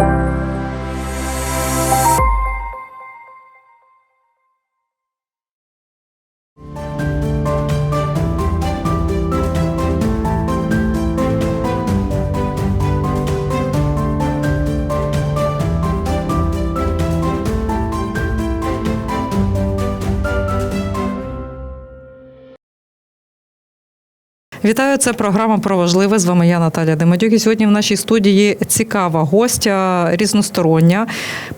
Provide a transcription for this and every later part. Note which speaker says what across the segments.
Speaker 1: Thank you. Вітаю, це програма про важливе. З вами я Наталя Демадюк. І сьогодні в нашій студії цікава гостя, різностороння,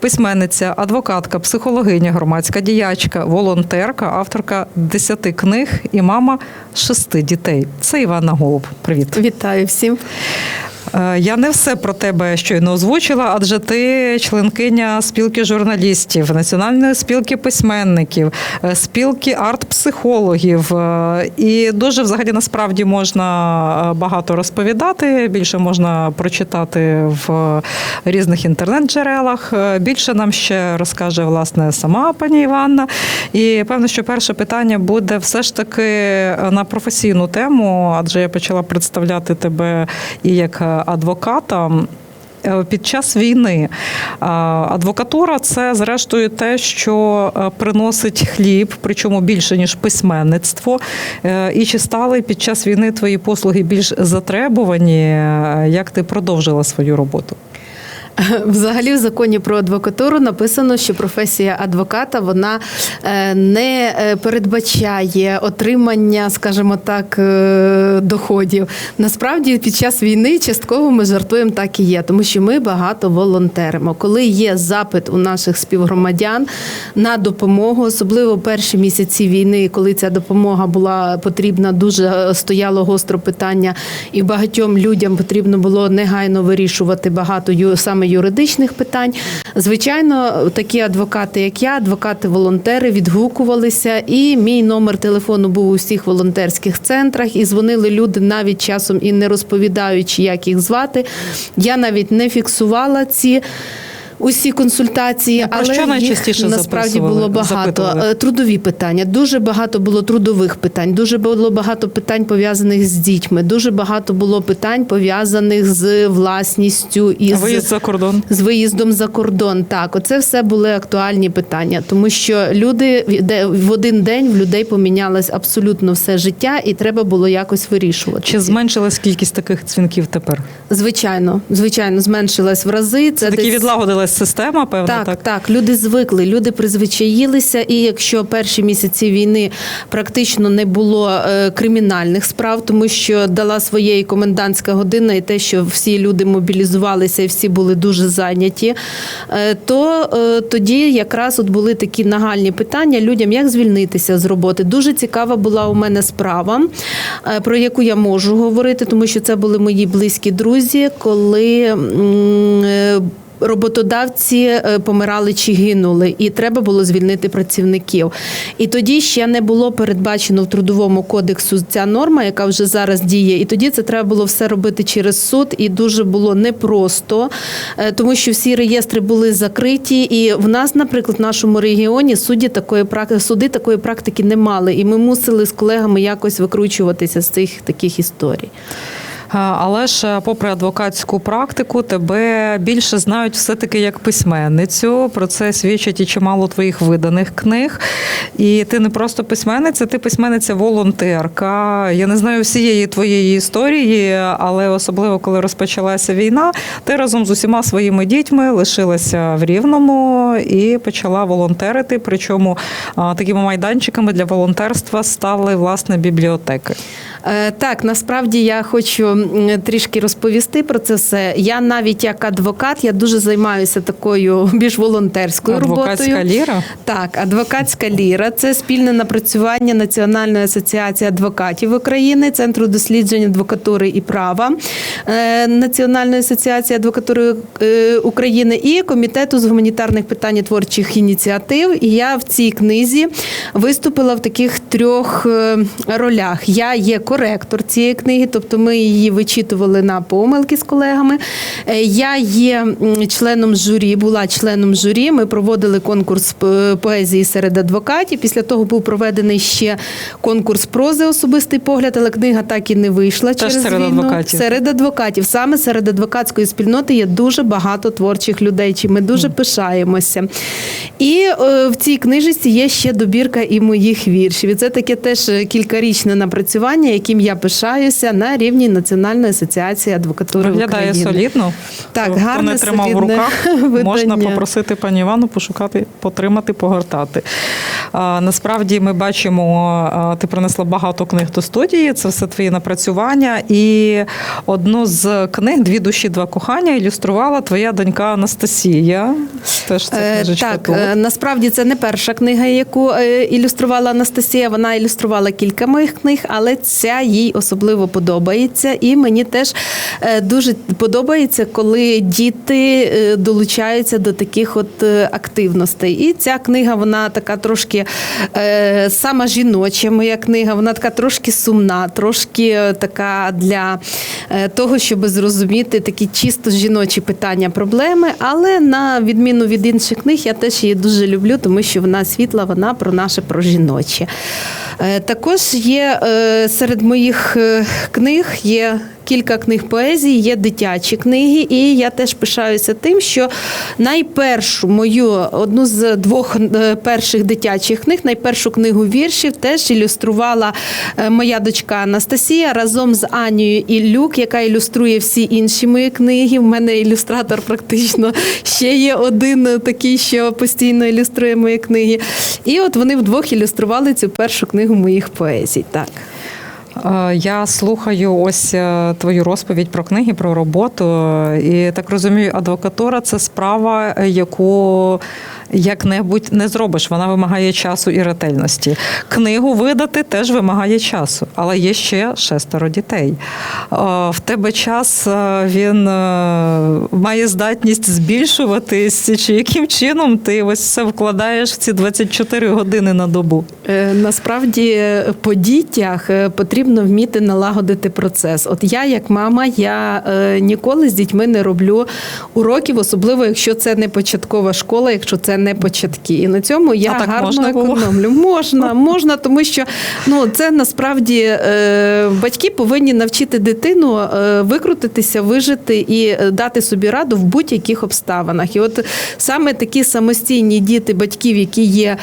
Speaker 1: письменниця, адвокатка, психологиня, громадська діячка, волонтерка, авторка десяти книг і мама шести дітей. Це Іванна Голуб. Привіт.
Speaker 2: Вітаю всім.
Speaker 1: Е, Я не все про тебе щойно озвучила, адже ти членкиня спілки журналістів, національної спілки письменників, е, спілки арт-психологів. Е, І дуже взагалі насправді можна багато розповідати. Більше можна прочитати в різних інтернет-джерелах. Більше нам ще розкаже власне сама пані Іванна. І певно, що перше питання буде все ж таки на професійну тему, адже я почала представляти тебе і як адвоката. е, Під час війни адвокатура це зрештою те, що е, приносить хліб, причому більше ніж письменництво. Е, І чи стали під час війни твої послуги більш затребувані? Як ти продовжила свою роботу?
Speaker 2: Взагалі, в законі про адвокатуру написано, що професія адвоката вона е, не е, передбачає отримання, скажімо так, е, доходів. Насправді, під час війни частково ми жартуємо так і є, тому що ми багато волонтеримо. Коли є запит у наших співгромадян на допомогу, особливо перші місяці війни, коли ця допомога була потрібна, дуже стояло гостро питання, і багатьом людям потрібно було негайно вирішувати багато ю- саме юридичних питань. Звичайно, такі адвокати, як я, адвокати-волонтери, відгукувалися, і мій номер телефону був у всіх волонтерських центрах, і дзвонили люди навіть часом і не розповідаючи, як їх звати. Я навіть не фіксувала ці. Усі консультації,
Speaker 1: А
Speaker 2: але
Speaker 1: що
Speaker 2: їх насправді було багато.
Speaker 1: запитували?
Speaker 2: Е, Трудові питання. Дуже багато було трудових питань. Дуже було багато питань пов'язаних з дітьми. Дуже багато було питань пов'язаних з власністю і
Speaker 1: Виїзд за кордон.
Speaker 2: з виїздом за кордон. Так, оце все були актуальні питання, тому що люди в один день в людей помінялось абсолютно все життя, і треба було якось вирішувати.
Speaker 1: Чи зменшилась кількість таких дзвінків тепер?
Speaker 2: Звичайно, звичайно, зменшилась в рази. Це
Speaker 1: Такі
Speaker 2: десь-
Speaker 1: відлагодилась система, певно,
Speaker 2: так,
Speaker 1: так?
Speaker 2: так, люди звикли, люди призвичаїлися, і якщо перші місяці війни практично не було е, кримінальних справ, тому що дала своє і комендантська година, і те, що всі люди мобілізувалися і всі були дуже зайняті, е, то е, тоді якраз от були такі нагальні питання людям, як звільнитися з роботи. Дуже цікава була у мене справа, про яку я можу говорити, тому що це були мої близькі друзі, коли. Роботодавці е, помирали чи гинули, і треба було звільнити працівників. І тоді ще не було передбачено в трудовому кодексу ця норма, яка вже зараз діє. І тоді це треба було все робити через суд, і дуже було непросто, е, тому що всі реєстри були закриті. І в нас, наприклад, в нашому регіоні судді такої практики суди такої практики не мали. І ми мусили з колегами якось викручуватися з цих таких історій.
Speaker 1: А, Але ж, е, попри адвокатську практику, тебе більше знають все-таки як письменницю. Про це свідчить і чимало твоїх виданих книг. І ти не просто письменниця, ти письменниця-волонтерка. Я не знаю всієї твоєї історії, але особливо коли розпочалася війна, ти разом з усіма своїми дітьми лишилася в Рівному і почала волонтерити. Причому такими майданчиками для волонтерства стали власне бібліотеки.
Speaker 2: Е, Так, насправді я хочу трішки розповісти про це все. Я навіть як адвокат, я дуже займаюся такою більш волонтерською
Speaker 1: Адвокатська
Speaker 2: роботою.
Speaker 1: ліра.
Speaker 2: Так, адвокатська ліра це спільне напрацювання Національної асоціації адвокатів України, Центру досліджень адвокатури і права е, Національної асоціації адвокатури е, України і комітету з гуманітарних питань і творчих ініціатив. І я в цій книзі виступила в таких трьох е, ролях. Я є коректор цієї книги, тобто ми її вичитували на помилки з колегами. Е, Я є членом журі, була членом журі. Ми проводили конкурс поезії серед адвокатів. Після того був проведений ще конкурс прози особистий погляд, але книга так і не вийшла
Speaker 1: Теж
Speaker 2: через
Speaker 1: серед
Speaker 2: війну.
Speaker 1: адвокатів.
Speaker 2: Серед адвокатів, саме серед адвокатської спільноти є дуже багато творчих людей, чим ми дуже пишаємося. І е, в цій книжці є ще добірка і моїх віршів. І це таке теж е, кількарічне напрацювання, яким я пишаюся на рівні Національної асоціації адвокатури
Speaker 1: Виглядає
Speaker 2: України.
Speaker 1: солідно.
Speaker 2: Так,
Speaker 1: Хто
Speaker 2: гарне,
Speaker 1: не тримав в руках, можна попросити пані Івану пошукати, потримати, погортати. А, насправді ми бачимо, ти принесла багато книг до студії, це все твої напрацювання. І одну з книг Дві душі, два кохання ілюструвала твоя донька Анастасія. Теж це книжечка
Speaker 2: Так,
Speaker 1: тут.
Speaker 2: е, насправді це не перша книга, яку е, ілюструвала Анастасія. Вона ілюструвала кілька моїх книг, але ця їй особливо подобається. І мені теж е, дуже подобається, коли діти е, долучаються до таких от е, активностей. І ця книга, вона така трошки сама жіноча моя книга, вона така трошки сумна, трошки така для того, щоб зрозуміти такі чисто жіночі питання, проблеми. Але на відміну від інших книг, я теж її дуже люблю, тому що вона світла, вона про наше про жіноче. Також є серед моїх книг є. Кілька книг поезії, є дитячі книги, і я теж пишаюся тим, що найпершу мою одну з двох е, перших дитячих книг, найпершу книгу віршів, теж ілюструвала е, моя дочка Анастасія разом з Анією Іллюк, яка ілюструє всі інші мої книги. У мене ілюстратор практично ще є один е, такий, що постійно ілюструє мої книги. І от вони вдвох ілюстрували цю першу книгу моїх поезій. Так.
Speaker 1: Е, Я слухаю ось е, твою розповідь про книги, про роботу. І так розумію, адвокатура це справа, яку як-небудь не зробиш. Вона вимагає часу і ретельності. Книгу видати теж вимагає часу, але є ще шестеро дітей. Е, В тебе час е, він е, має здатність збільшуватись. Чи яким чином ти ось все вкладаєш в ці 24 години на добу?
Speaker 2: Насправді по дітях потрібно вміти налагодити процес. От я, як мама, я ніколи з дітьми не роблю уроків, особливо якщо це не початкова школа, якщо це не початки. І на цьому я
Speaker 1: так
Speaker 2: гарно
Speaker 1: можна було?
Speaker 2: економлю. Можна, можна, тому що ну це насправді е, батьки повинні навчити дитину е, викрутитися, вижити і е, дати собі раду в будь-яких обставинах. І от саме такі самостійні діти батьків, які є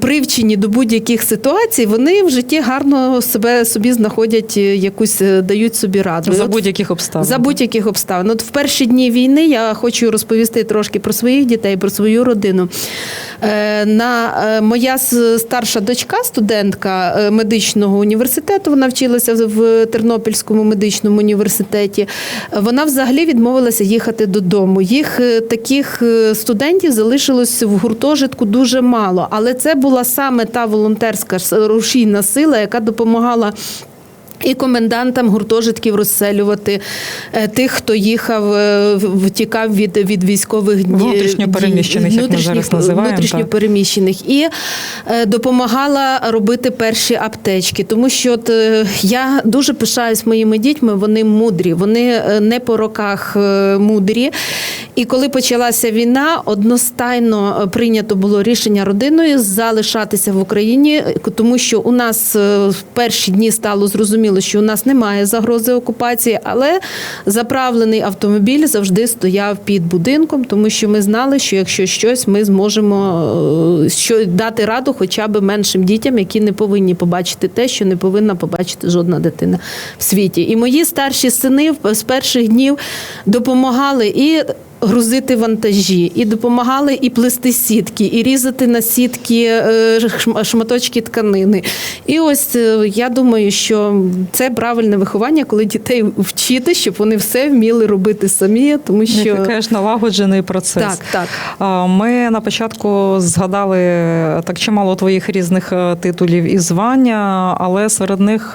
Speaker 2: привчені до будь-яких ситуацій, вони в житті гарно себе собі знаходять е, якусь, е, дають собі раду.
Speaker 1: За будь-яких обставин.
Speaker 2: за будь-яких обставин. От в перші дні війни я хочу розповісти трошки про своїх дітей, про свою родину. Е, На е, моя старша дочка, студентка е, медичного університету, вона вчилася в- Тернопільському медичному університеті. Вона взагалі відмовилася їхати додому. Їх таких студентів залишилось в гуртожитку дуже мало, але це була саме та волонтерська рушійна сила, яка допомагала. І комендантам гуртожитків розселювати е, тих, хто їхав, е, втікав від, від військових дій-
Speaker 1: Внутрішньо переміщених, як ми зараз називаємо,
Speaker 2: внутрішньо
Speaker 1: так.
Speaker 2: переміщених. І е, допомагала робити перші аптечки. Тому що от, я дуже пишаюсь моїми дітьми, вони мудрі, вони не по роках мудрі. І коли почалася війна, одностайно прийнято було рішення родиною залишатися в Україні, тому що у нас в перші дні стало зрозуміло, що у нас немає загрози окупації, але заправлений автомобіль завжди стояв під будинком, тому що ми знали, що якщо щось, ми зможемо е, що дати раду хоча б меншим дітям, які не повинні побачити те, що не повинна побачити жодна дитина в світі. І мої старші сини з перших днів допомагали і. Грузити вантажі і допомагали і плести сітки, і різати на сітки е, шматочки тканини. І ось е, я думаю, що це правильне виховання, коли дітей вчити, щоб вони все вміли робити самі, тому
Speaker 1: Що...
Speaker 2: що
Speaker 1: Такий ж налагоджений процес.
Speaker 2: так, так.
Speaker 1: Ми на початку згадали так чимало твоїх різних е, титулів і звання, але серед них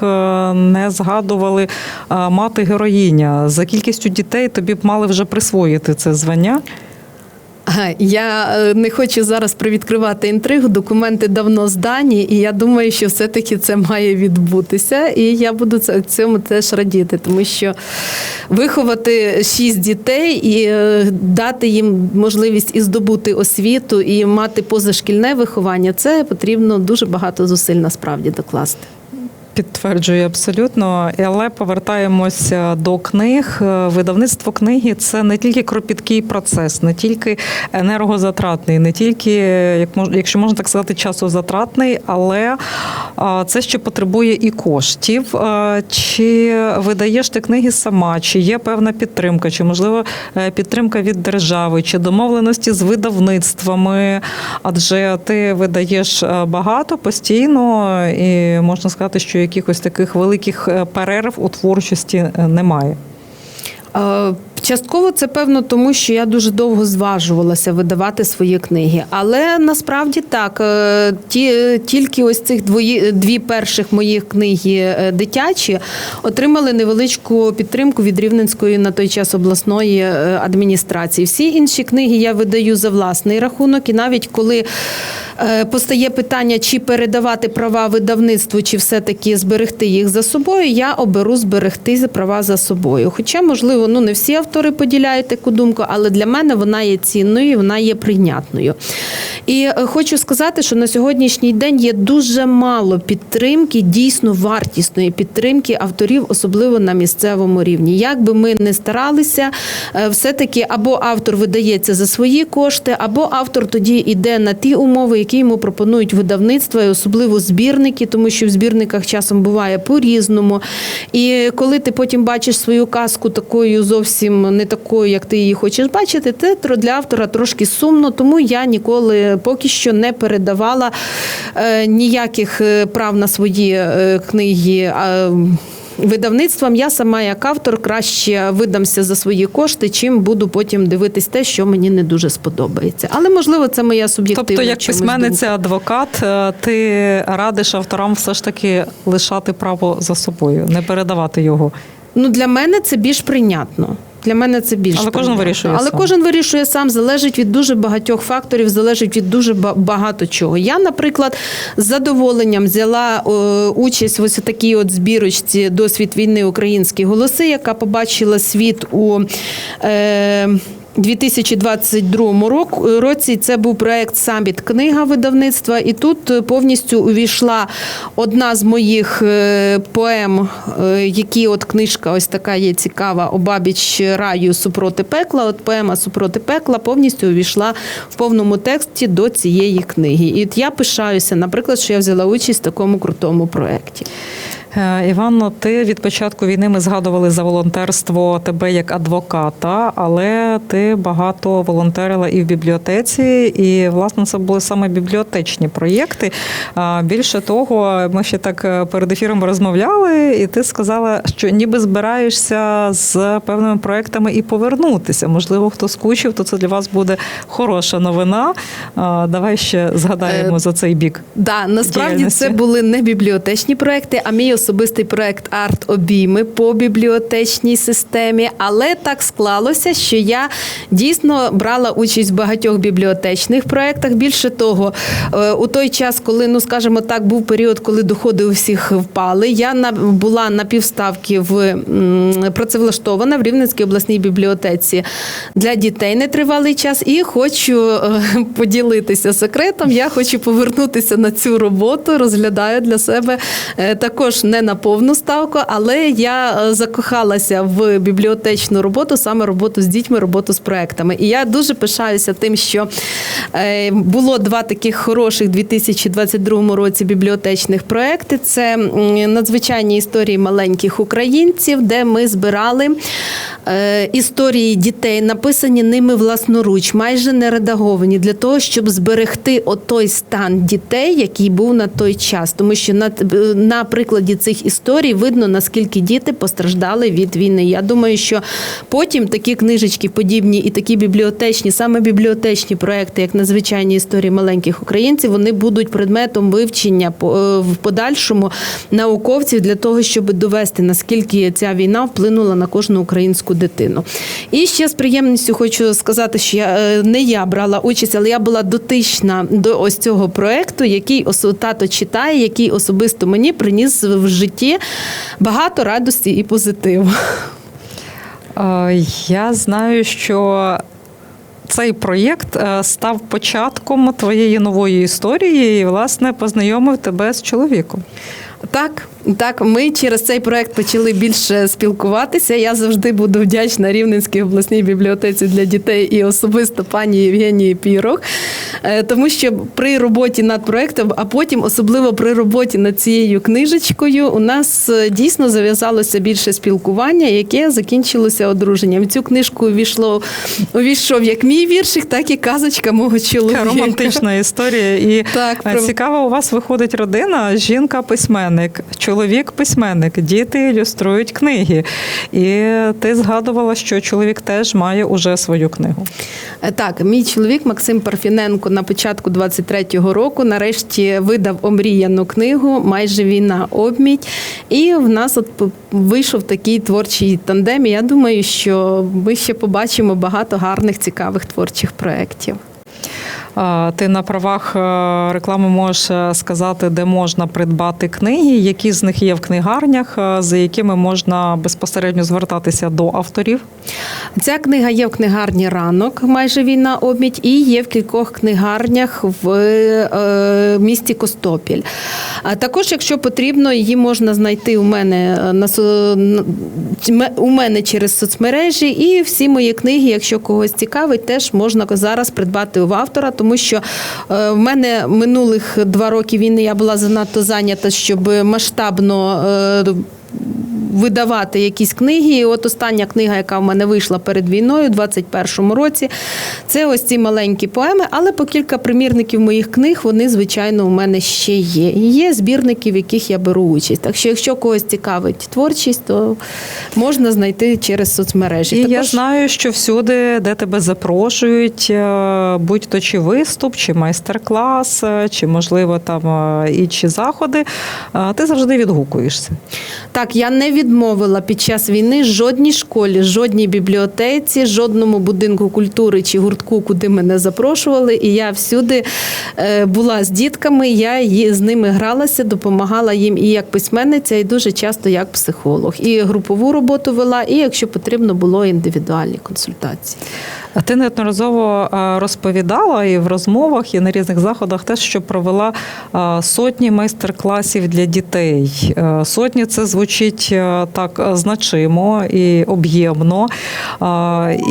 Speaker 1: не згадували мати героїня. За кількістю дітей тобі б мали вже присвоїти це звання.
Speaker 2: Я е, не хочу зараз привідкривати інтригу. Документи давно здані, і я думаю, що все-таки це має відбутися. І я буду цьому теж радіти, тому що виховати шість дітей і е, дати їм можливість і здобути освіту, і мати позашкільне виховання це потрібно дуже багато зусиль насправді докласти.
Speaker 1: Підтверджую абсолютно, але повертаємося до книг. Е, Видавництво книги це не тільки кропіткий процес, не тільки енергозатратний, не тільки, якщо можна так сказати, часозатратний, але це ще потребує і коштів. Чи видаєш ти книги сама, чи є певна підтримка, чи можливо е, підтримка від держави, чи домовленості з видавництвами? Адже ти видаєш е, багато постійно, і можна сказати, що якихось таких великих е, перерв у творчості е, немає.
Speaker 2: Е, Частково це певно, тому що я дуже довго зважувалася видавати свої книги. Але насправді так, е, ті, тільки ось цих двої, дві перших моїх книги е, дитячі отримали невеличку підтримку від Рівненської на той час обласної е, адміністрації. Всі інші книги я видаю за власний рахунок, і навіть коли е, постає питання, чи передавати права видавництву, чи все-таки зберегти їх за собою, я оберу зберегти права за собою. Хоча, можливо, ну не всі автори поділяють таку думку, але для мене вона є цінною, вона є прийнятною. І е, хочу сказати, що на сьогоднішній день є дуже мало підтримки, дійсно вартісної підтримки авторів, особливо на місцевому рівні. Як би ми не старалися, е, все-таки або автор видається за свої кошти, або автор тоді йде на ті умови, які йому пропонують видавництва, і особливо збірники, тому що в збірниках часом буває по-різному. І коли ти потім бачиш свою казку такою зовсім не такою, як ти її хочеш бачити, це для автора трошки сумно, тому я ніколи поки що не передавала е, ніяких е, прав на свої е, книги. Видавництвам я сама як автор краще видамся за свої кошти, чим буду потім дивитись те, що мені не дуже сподобається. Але можливо, це моя суб'єктивна
Speaker 1: Тобто, як письменниця, адвокат, ти радиш авторам все ж таки лишати право за собою, не передавати його.
Speaker 2: Ну для мене це більш прийнятно. Для мене це більше.
Speaker 1: Але кожен вирішує
Speaker 2: Але
Speaker 1: сам.
Speaker 2: кожен вирішує сам, залежить від дуже багатьох факторів, залежить від дуже ба- багато чого. Я, наприклад, з задоволенням взяла е, участь в ось такій от збірочці досвід війни Українські голоси, яка побачила світ у. Е, 2022 року році це був проект Саміт книга видавництва, і тут е, повністю увійшла одна з моїх е, поем, е, які от книжка ось така є цікава обабіч раю супроти пекла. От поема супроти пекла повністю увійшла в повному тексті до цієї книги. І от я пишаюся, наприклад, що я взяла участь в такому крутому проекті.
Speaker 1: Е, Іванно, ти від початку війни ми згадували за волонтерство тебе як адвоката, але ти багато волонтерила і в бібліотеці, і власне це були саме бібліотечні проєкти. Більше того, ми ще так е, перед ефіром розмовляли, і ти сказала, що ніби збираєшся з певними проєктами і повернутися. Можливо, хто скучив, то це для вас буде хороша новина. Давай ще згадаємо
Speaker 2: Е,
Speaker 1: за цей бік.
Speaker 2: Да, насправді
Speaker 1: діяльності.
Speaker 2: це були не бібліотечні проекти, а мій особистий проект Арт Обійми по бібліотечній системі. Але так склалося, що я дійсно брала участь в багатьох бібліотечних проектах. Більше того, е, у той час, коли, ну скажімо так, був період, коли доходи у всіх впали. Я була на півставки в працевлаштована в Рівненській обласній бібліотеці для дітей нетривалий час. І хочу е, поділитися секретом. Я хочу повернутися на цю роботу. Розглядаю для себе е, також не на повну ставку, але я е, закохалася в бібліотечну роботу, саме роботу з дітьми, роботу з проектами. І я дуже пишаюся тим, що е, було два таких хороших 2022 році бібліотечних проекти. Це надзвичайні історії маленьких українців, де ми збирали е, історії дітей, написані ними власноруч, майже не редаговані, для того, щоб зберегти отой стан дітей, який був на той час. Тому що на, на прикладі цих історій видно, наскільки діти постраждали від війни. Я думаю, що потім такі книжечки, подібні і такі бібліотечні, саме бібліотечні проекти, як надзвичайні історії маленьких українців, вони будуть предметом вивчення е, в подальшому науковців для того, щоб довести наскільки ця війна вплинула на кожну українську дитину. І ще з приємністю хочу сказати, що я е, не я брала участь, але я була дотична до ось цього проекту, який тато читає, який особисто мені приніс в житті багато радості і позитиву.
Speaker 1: Е, Я знаю, що цей проєкт е, став початком твоєї нової історії і, власне, познайомив тебе з чоловіком.
Speaker 2: Так, так, ми через цей проект почали більше спілкуватися. Я завжди буду вдячна Рівненській обласній бібліотеці для дітей і особисто пані Євгенії Пірох, Е, тому що при роботі над проектом, а потім особливо при роботі над цією книжечкою, у нас е, дійсно зав'язалося більше спілкування, яке закінчилося одруженням. Цю книжку увійшло увійшов як мій віршик, так і казочка мого чоловіка.
Speaker 1: Романтична історія. І
Speaker 2: Так,
Speaker 1: е, цікаво, у вас виходить родина, жінка-письменник, чоловік-письменник, діти ілюструють книги. І ти згадувала, що чоловік теж має уже свою книгу.
Speaker 2: Е, Так, мій чоловік Максим Парфіненко на початку 23-го року нарешті видав омріяну книгу Майже війна обмідь. І в нас от вийшов такий творчий тандем. І я думаю, що ми ще побачимо багато гарних, цікавих творчих проєктів.
Speaker 1: Ти на правах е, реклами можеш е, сказати, де можна придбати книги, які з них є в книгарнях, е, за якими можна безпосередньо звертатися до авторів.
Speaker 2: Ця книга є в книгарні ранок, майже війна обмідь, і є в кількох книгарнях в місті Костопіль. А також, якщо потрібно, її можна знайти у мене на у мене через соцмережі. І всі мої книги, якщо когось цікавить, теж можна зараз придбати у автора, тому що е, в мене минулих два роки війни я була занадто зайнята, щоб масштабно. Видавати якісь книги. І от остання книга, яка в мене вийшла перед війною, у 21-му році, це ось ці маленькі поеми, але по кілька примірників моїх книг вони, звичайно, у мене ще є. І є збірники, в яких я беру участь. Так що, якщо когось цікавить творчість, то можна знайти через соцмережі.
Speaker 1: І я знаю, що всюди, де тебе запрошують, е, будь-то чи виступ, чи майстер-клас, е, чи можливо там е, інші заходи, е, ти завжди відгукуєшся.
Speaker 2: Так, я не відмовила під час війни жодній школі, жодній бібліотеці, жодному будинку культури чи гуртку, куди мене запрошували. І я всюди е, була з дітками, я з ними гралася, допомагала їм і як письменниця, і дуже часто як психолог. І групову роботу вела, і якщо потрібно було індивідуальні консультації.
Speaker 1: А Ти неодноразово е, розповідала і в розмовах, і на різних заходах теж, що провела е, сотні майстер-класів для дітей. Сотні це звучить так е, значимо і об'ємно.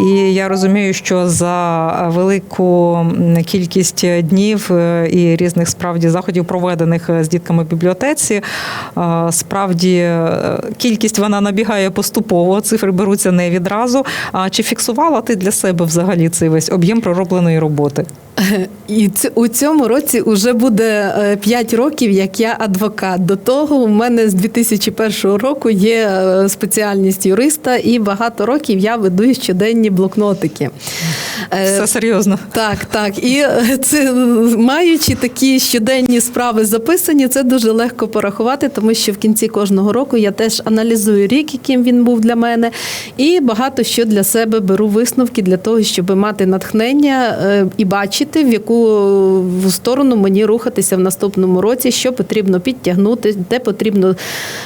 Speaker 1: І я розумію, що за велику кількість днів е, і різних справді заходів, проведених е, з дітками в бібліотеці, справді кількість вона набігає поступово, цифри беруться не відразу. А чи фіксувала ти для себе взагалі цей весь об'єм проробленої роботи?
Speaker 2: І у цьому році вже буде 5 років, як я адвокат. До того у мене з 2001 року є е, спеціальність юриста, і багато років я веду щоденні блокнотики. Е,
Speaker 1: Все серйозно.
Speaker 2: Так, так. І е, це маючи такі щоденні справи записані, це дуже легко порахувати, тому що в кінці кожного року я теж аналізую рік, яким він був для мене, і багато що для себе беру висновки для того, щоб мати натхнення і бачити, в яку сторону мені рухатися в наступному році, що потрібно підтягнути, де потрібно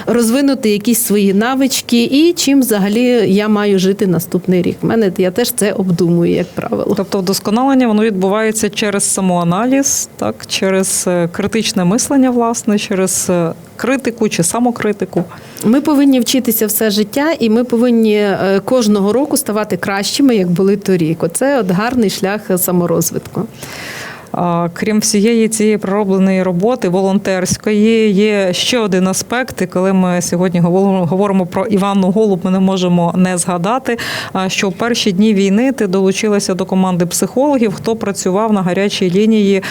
Speaker 2: розвинути якісь свої навички, і чим взагалі я маю жити наступний рік. В мене я теж це обдумую, як правило.
Speaker 1: Тобто вдосконалення воно відбувається через самоаналіз, так, через е, критичне мислення, власне, через е, критику чи самокритику.
Speaker 2: Ми повинні вчитися все життя, і ми повинні е, кожного року ставати кращими, як були торік. Оце от гарний шлях саморозвитку.
Speaker 1: Крім всієї цієї проробленої роботи волонтерської, є ще один аспект. Коли ми сьогодні говоримо про Іванну Голуб, ми не можемо не згадати, що в перші дні війни ти долучилася до команди психологів, хто працював на гарячій лінії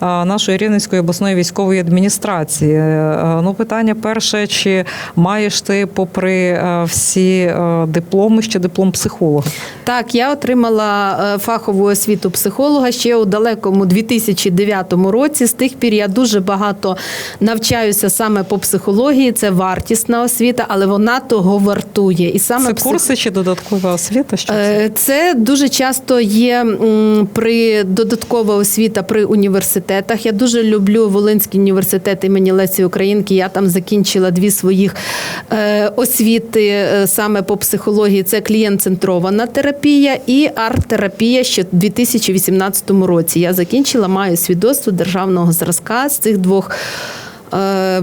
Speaker 1: нашої Рівненської обласної військової адміністрації. Е, Ну, питання перше: чи маєш ти, попри е, всі е, дипломи, ще диплом психолога?
Speaker 2: Так, я отримала фахову освіту психолога ще у далекому 2009 році. З тих пір я дуже багато навчаюся саме по психології. Це вартісна освіта, але вона того вартує. І саме
Speaker 1: Це
Speaker 2: псих-
Speaker 1: курси чи додаткова освіта? Що це?
Speaker 2: Е, Це дуже часто є при додаткова освіта при університетах. Я дуже люблю Волинський університет імені Лесі Українки. Я там закінчила дві своїх е, освіти е, саме по психології. Це клієнт-центрована терапія і арт-терапія ще в 2018 році. Я закінчила, маю свідоцтво державного зразка з цих двох. е,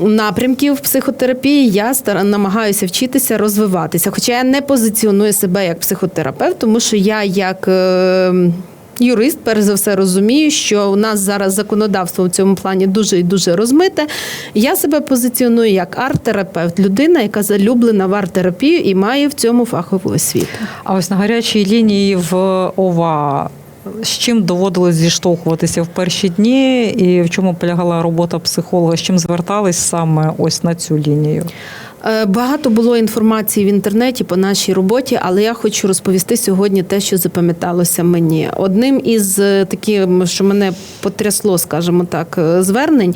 Speaker 2: напрямків психотерапії я намагаюся вчитися розвиватися. Хоча я не позиціоную себе як психотерапевт, тому що я як. е, Юрист, перш за все, розумію, що у нас зараз законодавство в цьому плані дуже і дуже розмите. Я себе позиціоную як арт-терапевт, людина, яка залюблена в арт-терапію і має в цьому фахову освіту.
Speaker 1: А ось на гарячій лінії в ОВА. З чим доводилось зіштовхуватися в перші дні, і в чому полягала робота психолога? З чим звертались саме ось на цю лінію?
Speaker 2: Е, Багато було інформації в інтернеті по нашій роботі, але я хочу розповісти сьогодні те, що запам'яталося мені. Одним із е, таких, що мене потрясло, скажімо так, е, звернень,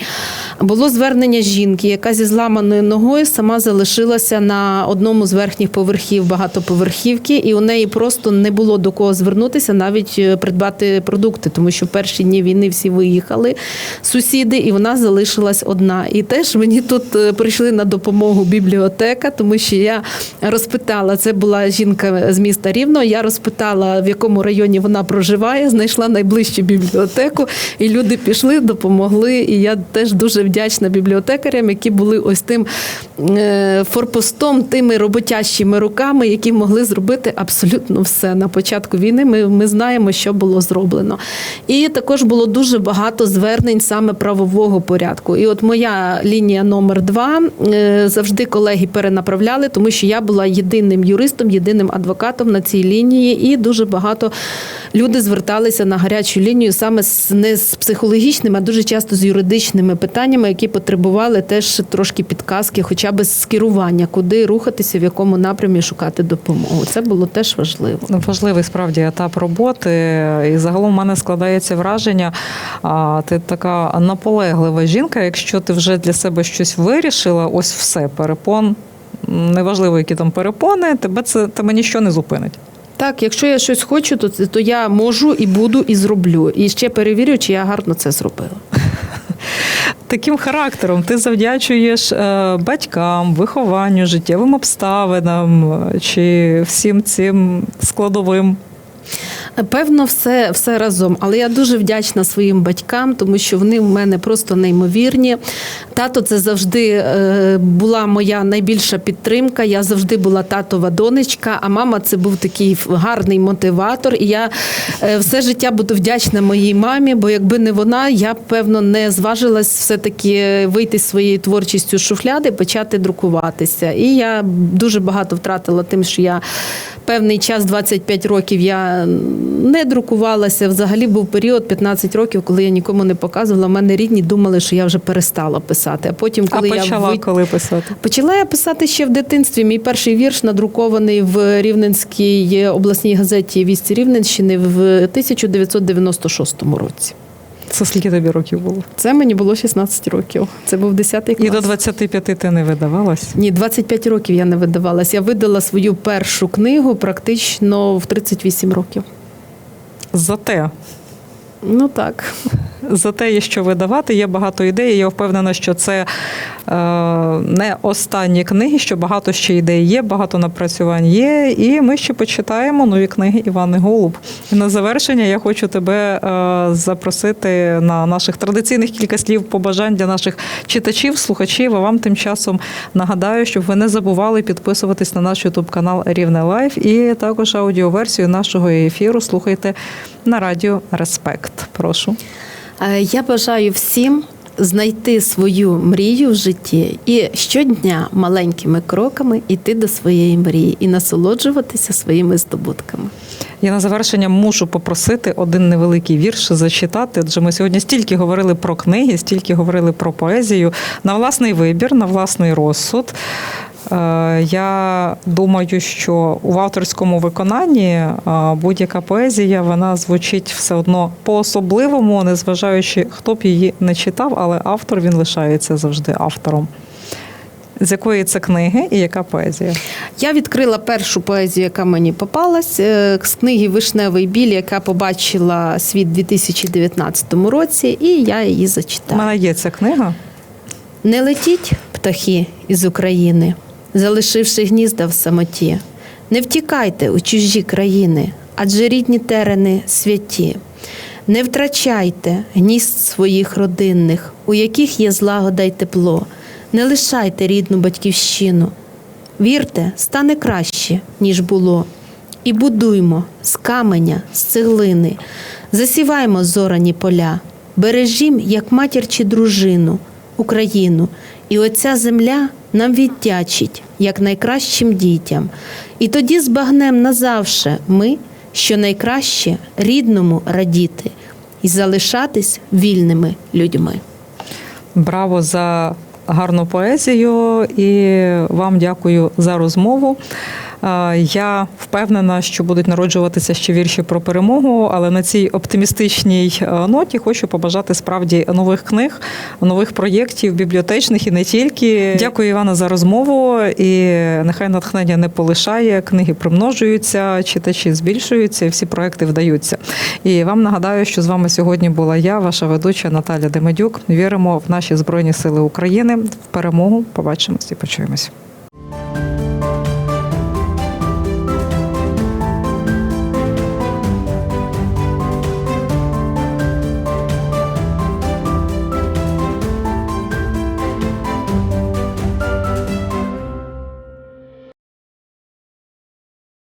Speaker 2: було звернення жінки, яка зі зламаною ногою сама залишилася на одному з верхніх поверхів багатоповерхівки, і у неї просто не було до кого звернутися, навіть придбати продукти, тому що в перші дні війни всі виїхали сусіди, і вона залишилась одна. І теж мені тут прийшли на допомогу бібліотека, тому що я розпитала, це була жінка з міста Рівно. Я розпитала, в якому районі вона проживає, знайшла найближчу бібліотеку, і люди пішли, допомогли. І я теж дуже вдячна бібліотекарям, які були ось тим е, форпостом, тими роботящими руками, які могли зробити абсолютно все. На початку війни ми, ми знаємо, що було зроблено. І також було дуже багато звернень саме правового порядку. І от моя лінія номер два е, завжди колеги перенаправляли, тому що я була єдиним юристом, єдиним адвокатом на цій лінії, і дуже багато люди зверталися на гарячу лінію саме з не з психологічними, а дуже часто з юридичними питаннями, які потребували теж трошки підказки, хоча б скерування, куди рухатися, в якому напрямі шукати допомогу. Це було теж важливо.
Speaker 1: Ну, Важливий справді етап роботи. І загалом в мене складається враження, а, ти така наполеглива жінка. Якщо ти вже для себе щось вирішила, ось все, перепон. Неважливо, які там перепони, тебе це тебе нічого не зупинить.
Speaker 2: Так, якщо я щось хочу, то, то я можу і буду, і зроблю. І ще перевірю, чи я гарно це зробила.
Speaker 1: Таким характером ти завдячуєш е, батькам, вихованню, життєвим обставинам е, чи всім цим складовим.
Speaker 2: Певно, все, все разом. Але я дуже вдячна своїм батькам, тому що вони в мене просто неймовірні. Тато це завжди е, була моя найбільша підтримка. Я завжди була татова донечка, а мама це був такий гарний мотиватор. І я е, все життя буду вдячна моїй мамі, бо якби не вона, я б, певно не зважилась все-таки вийти з своєю творчістю з шухляди, почати друкуватися. І я дуже багато втратила тим, що я певний час, 25 років, я не друкувалася. Взагалі був період 15 років, коли я нікому не показувала. У мене рідні думали, що я вже перестала писати. А потім,
Speaker 1: А
Speaker 2: коли я
Speaker 1: почала
Speaker 2: ви-
Speaker 1: коли писати?
Speaker 2: Почала я писати ще в дитинстві. Мій перший вірш надрукований в Рівненській обласній газеті Вісті Рівненщини в 1996 році.
Speaker 1: Це скільки тобі років було?
Speaker 2: Це мені було 16 років. Це був 10 клас.
Speaker 1: І до 25 ти не видавалась?
Speaker 2: Ні, 25 років я не видавалась. Я видала свою першу книгу практично в 38 років.
Speaker 1: Зате
Speaker 2: Ну так.
Speaker 1: Зате є що видавати, є багато ідей. Я впевнена, що це е, не останні книги, що багато ще ідей є, багато напрацювань є. І ми ще почитаємо нові книги Івани Голуб. І на завершення я хочу тебе е, запросити на наших традиційних кілька слів побажань для наших читачів, слухачів. А вам тим часом нагадаю, щоб ви не забували підписуватись на наш ютуб канал Рівне Лайф і також аудіоверсію нашого ефіру слухайте на радіо Респект. Прошу.
Speaker 2: Е, Я бажаю всім знайти свою мрію в житті і щодня маленькими кроками йти до своєї мрії і насолоджуватися своїми здобутками.
Speaker 1: Я на завершення мушу попросити один невеликий вірш зачитати. Адже ми сьогодні стільки говорили про книги, стільки говорили про поезію на власний вибір, на власний розсуд. Е, Я думаю, що у авторському виконанні е, будь-яка поезія вона звучить все одно по-особливому, незважаючи, хто б її не читав, але автор він лишається завжди автором. З якої це книги і яка поезія?
Speaker 2: Я відкрила першу поезію, яка мені попалась е, з книги Вишневий біль, яка побачила світ у 2019 році, і я її
Speaker 1: У мене є ця книга.
Speaker 2: Не летіть птахи із України, залишивши гнізда в самоті. Не втікайте у чужі країни, адже рідні терени святі. Не втрачайте гнізд своїх родинних, у яких є злагода й тепло. Не лишайте рідну батьківщину. Вірте, стане краще, ніж було. І будуймо з каменя, з цеглини, засіваймо зорані поля, бережім, як матір чи дружину, Україну, і оця земля нам віддячить, як найкращим дітям. І тоді збагнем назавше ми, що найкраще рідному радіти і залишатись вільними людьми.
Speaker 1: Браво за гарну поезію і вам дякую за розмову. Я впевнена, що будуть народжуватися ще вірші про перемогу, але на цій оптимістичній е, ноті хочу побажати справді нових книг, нових проєктів, бібліотечних і не тільки. Дякую, Івана, за розмову. І нехай натхнення не полишає. Книги примножуються, читачі збільшуються, і всі проекти вдаються. І вам нагадаю, що з вами сьогодні була я, ваша ведуча Наталя Демедюк. Віримо в наші збройні сили України в перемогу. Побачимось і почуємось.